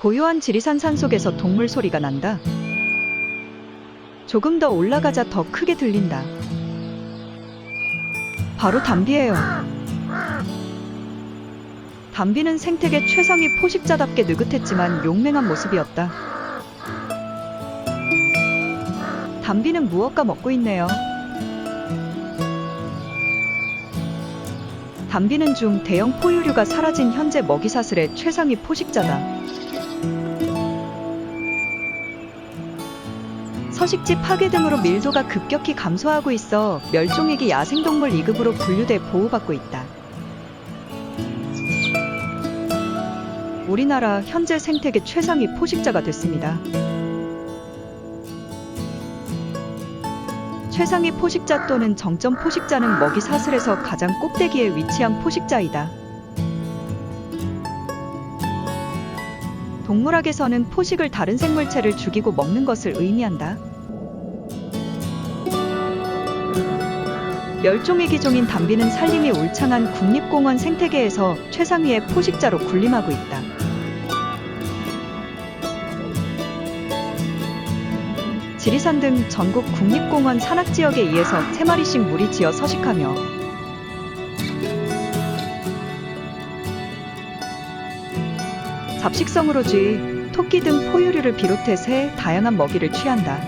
고요한 지리산 산속에서 동물 소리가 난다. 조금 더 올라가자 더 크게 들린다. 바로 담비예요. 담비는 생태계 최상위 포식자답게 느긋했지만 용맹한 모습이었다. 담비는 무엇가 먹고 있네요. 담비는 중 대형 포유류가 사라진 현재 먹이사슬의 최상위 포식자다. 서식지 파괴 등으로 밀도가 급격히 감소하고 있어 멸종위기 야생동물 2급으로 분류돼 보호받고 있다. 우리나라 현재 생태계 최상위 포식자가 됐습니다. 최상위 포식자 또는 정점 포식자는 먹이 사슬에서 가장 꼭대기에 위치한 포식자이다. 동물학에서는 포식을 다른 생물체를 죽이고 먹는 것을 의미한다. 멸종위기 종인 담비는 산림이 울창한 국립공원 생태계에서 최상위의 포식자로 군림하고 있다. 지리산 등 전국 국립공원 산악지역에 의해서 3마리씩 무리 지어 서식하며 잡식성으로 쥐, 토끼 등 포유류를 비롯해 새 다양한 먹이를 취한다.